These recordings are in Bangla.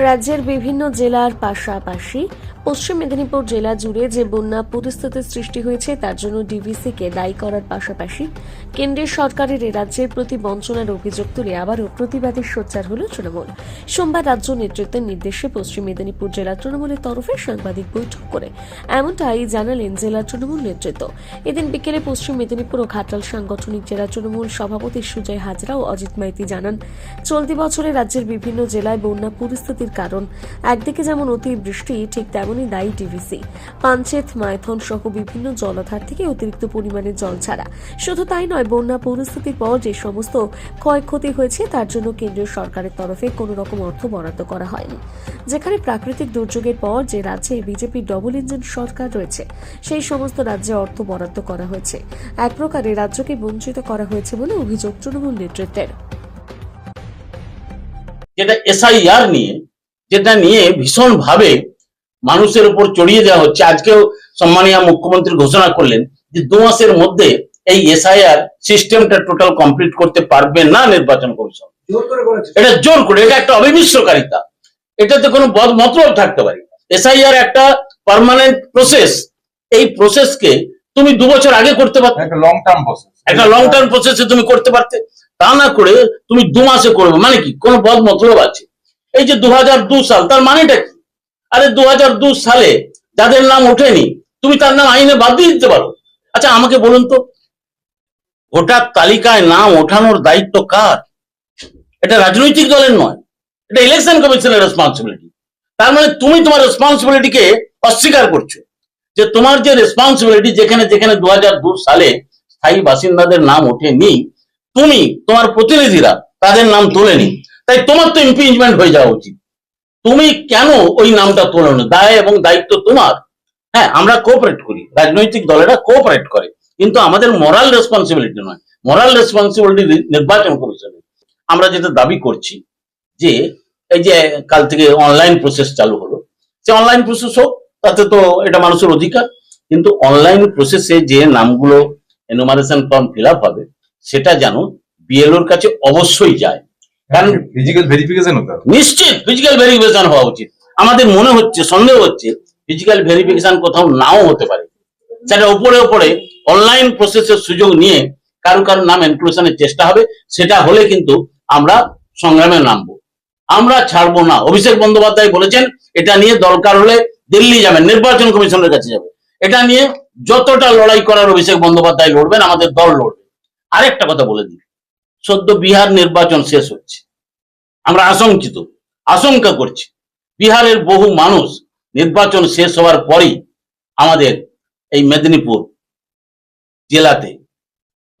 রাজ্যের বিভিন্ন জেলার পাশাপাশি পশ্চিম মেদিনীপুর জেলা জুড়ে যে বন্যা পরিস্থিতির সৃষ্টি হয়েছে, তার জন্য ডিভিসিকে দায়ী করার পাশাপাশি কেন্দ্রের সরকারের রাজ্যের প্রতি বঞ্চনার অভিযোগ তুলে আবারও প্রতিবাদী সোচ্চার হল তৃণমূল। সোমবার রাজ্য নেতৃত্বের নির্দেশে পশ্চিম মেদিনীপুর জেলা তৃণমূলের তরফে সাংবাদিক বৈঠক করে। এমনটাই জানালেন জেলা তৃণমূল নেতৃত্ব। এদিন বিকেলে পশ্চিম মেদিনীপুর ও ঘাটাল সাংগঠনিক জেলা তৃণমূল সভাপতি সুজয় হাজরা ও অজিত মাইতি জানান, চলতি বছরে রাজ্যের বিভিন্ন জেলায় বন্যা পরিস্থিতির কারণ, একদিকে যেমন অতিবৃষ্টি ঠিক তেমনই দায়ী ডিভিসি পাঞ্চেত মাইথন সহ বিভিন্ন জলাধার থেকে অতিরিক্ত পরিমাণে জল ছাড়া। শুধু তাই নয়, বন্যা পরিস্থিতির পর যে সমস্ত ক্ষয়ক্ষতি হয়েছে, তার জন্য কেন্দ্রীয় সরকারের তরফে কোনো রকম অর্থ বরাদ্দ করা হয়নি। যেখানে প্রাকৃতিক দুর্যোগের পর যে রাজ্যে বিজেপি ডবল ইঞ্জিন সরকার রয়েছে, সেই সমস্ত রাজ্যে অর্থ বরাদ্দ করা হয়েছে। এক প্রকারে রাজ্যকে বঞ্চিত করা হয়েছে বলে অভিযোগ তৃণমূল নেতৃত্বের। যেটা এসআইআর নিয়ে, যেটা নিয়ে ভীষণ ভাবে মানুষের উপর চড়িয়ে দেওয়া হচ্ছে। আজকেও সম্মানীয় মুখ্যমন্ত্রী ঘোষণা করলেন যে দু মাসের মধ্যে এই এসআইআর সিস্টেমটা টোটাল কমপ্লিট করতে পারবে না নির্বাচন কমিশন। এটা জোর করে এটা একটা অবিমিশ্রকারিতা। এটাতে কোনো বদ মতলব থাকতে পারে এসআইআর একটা পার্মানেন্ট প্রসেস এই প্রসেসকে তুমি দু বছর আগে করতে পারতে। একটা লং টার্ম প্রসেস একটা লং টার্ম প্রসেসে তুমি করতে পারতে। তা না করে তুমি দু মাসে করবে। মানে কি? কোনো বদ মতলব আছে। এই যে দু সাল তার মানেটা কি? আরে দুহাজার দুই সালে যাদের নাম ওঠেনি, তুমি তার নাম আইনে বাদ দিয়ে দিতে পারো। আচ্ছা আমাকে বলুন তো, ভোটার তালিকায় নাম ওঠানোর দায়িত্ব কার? এটা রাজনৈতিক দলের নয়, এটা ইলেকশন কমিশনের রেসপন্সিবিলিটি তার মানে তুমি তোমার রেসপন্সিবিলিটিকে অস্বীকার করছ, যে তোমার যে রেসপন্সিবিলিটি যেখানে যেখানে দু সালে স্থায়ী বাসিন্দাদের নাম ওঠেনি, তুমি তোমার প্রতিনিধিরা তাদের নাম তোলেনি। তাই তোমার তো ইমপিচমেন্ট হয়ে যাওয়া উচিত। তুমি কেন ওই নামটা তোলো না? দায় এবং দায়িত্ব তোমার। হ্যাঁ আমরা কোঅপারেট করি। রাজনৈতিক দলেরা কোঅপারেট করে। কিন্তু আমাদের মরাল রেসপন্সিবিলিটি নয়। মরাল রেসপন্সিবিলিটি নির্বাচন কমিশনের আমরা যেটা দাবি করছি যে, এই যে কাল থেকে অনলাইন প্রসেস চালু হলো। সে অনলাইন প্রসেস হোক, তাতে তো এটা মানুষের অধিকার। কিন্তু অনলাইন প্রসেসে যে নামগুলো এনুমারেশন ফর্ম ফিল হবে, সেটা যেন বিএলওর কাছে অবশ্যই যায়। কারণ ফিজিক্যাল ভেরিফিকেশন হতে হবে। নিশ্চিত ফিজিক্যাল ভেরিফিকেশন হওয়া উচিত। আমাদের মনে হচ্ছে সন্দেহ হচ্ছে ফিজিক্যাল ভেরিফিকেশন কোথাও নাও হতে পারে। সেটা উপরে উপরে অনলাইন প্রসেসের সুযোগ নিয়ে কারও কারও নাম ইনক্লুশনের চেষ্টা হবে সেটা হলে কিন্তু আমরা সংগ্রামে নামবো। আমরা ছাড়বো না। অভিষেক বন্দ্যোপাধ্যায় বলেছেন এটা নিয়ে দরকার হলে দিল্লি যাবেন নির্বাচন কমিশনের কাছে যাবে এটা নিয়ে যতটা লড়াই করার অভিষেক বন্দ্যোপাধ্যায় লড়বেন আমাদের দল লড়বে। আরেকটা কথা বলে দিই। সদ্য বিহার নির্বাচন শেষ হচ্ছে। আমরা আশঙ্কিত, আশঙ্কা করছি। বিহারের বহু মানুষ নির্বাচন শেষ হওয়ার পরেই আমাদের এই মেদিনীপুর জেলাতে,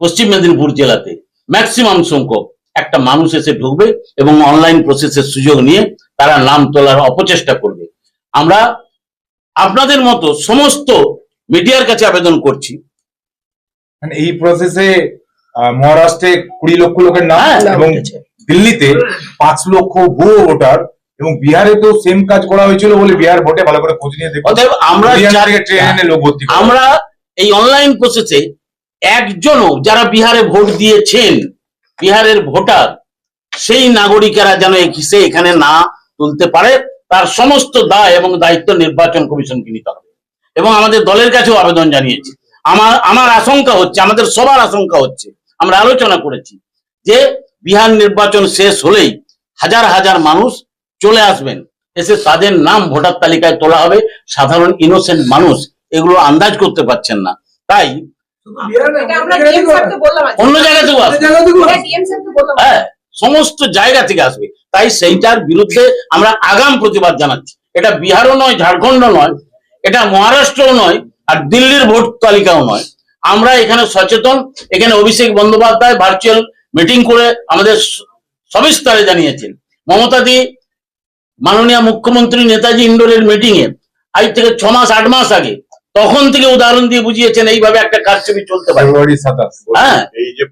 পশ্চিম মেদিনীপুর জেলাতে ম্যাক্সিমাম সংখ্যক একটা মানুষ এসে ঢুকবে এবং অনলাইন প্রসেসের সুযোগ নিয়ে তারা নাম তোলার অপচেষ্টা করবে। আমরা আপনাদের মতো সমস্ত মিডিয়ার কাছে আবেদন করছি। মানে এই প্রসেসে মহারাষ্ট্রে কুড়ি লক্ষ লোকের নাম হ্যাঁ, এবং দিল্লিতে পাঁচ লক্ষ ভুয়ো ভোটার এবং বিহারে তো সেম কাজ করা হয়েছিল বলে বিহার ভোটে ভালো করে খোঁজ নিয়ে দেখো আমরা ট্রেনে লোক ভর্তি আমরা এই অনলাইন প্রসেসে একজনও যারা বিহারে ভোট দিয়েছেন বিহারের ভোটার সেই নাগরিকেরা যেন সে এখানে না তুলতে পারে তার সমস্ত দায় এবং দায়িত্ব নির্বাচন কমিশনকে নিতে হবে। এবং আমাদের দলের কাছেও আবেদন জানিয়েছে। আমার আমার আশঙ্কা হচ্ছে আমাদের সবার আশঙ্কা হচ্ছে আমরা আলোচনা করেছি যে বিহার নির্বাচন শেষ হলেই হাজার হাজার মানুষ চলে আসবেন। এসে তাদের নাম ভোটার তালিকায় তোলা হবে। সাধারণ ইনোসেন্ট মানুষ এগুলো আন্দাজ করতে পারছেন না। তাই এটা আমরা ডিএম স্যারকে বললাম আজকে। অন্য জায়গা থেকে হ্যাঁ সমস্ত জায়গা থেকে আসবে। তাই সেইটার বিরুদ্ধে আমরা আগাম প্রতিবাদ জানাচ্ছি। এটা বিহারও নয় ঝাড়খণ্ডও নয় এটা মহারাষ্ট্রও নয় আর দিল্লির ভোট তালিকাও নয়। আমরা এখানে সচেতন এখানে অভিষেক বন্দ্যোপাধ্যায় ভার্চুয়াল মিটিং করে আমাদের সবিস্তারে জানিয়েছেন। মমতা দি মাননীয় মুখ্যমন্ত্রী নেতাজি ইন্ডোরের মিটিং এ আজ থেকে ছ মাস আট মাস আগে তখন থেকে উদাহরণ দিয়ে বুঝিয়েছেন এইভাবে একটা কারচুপি চলতে পারে। হ্যাঁ। এই যে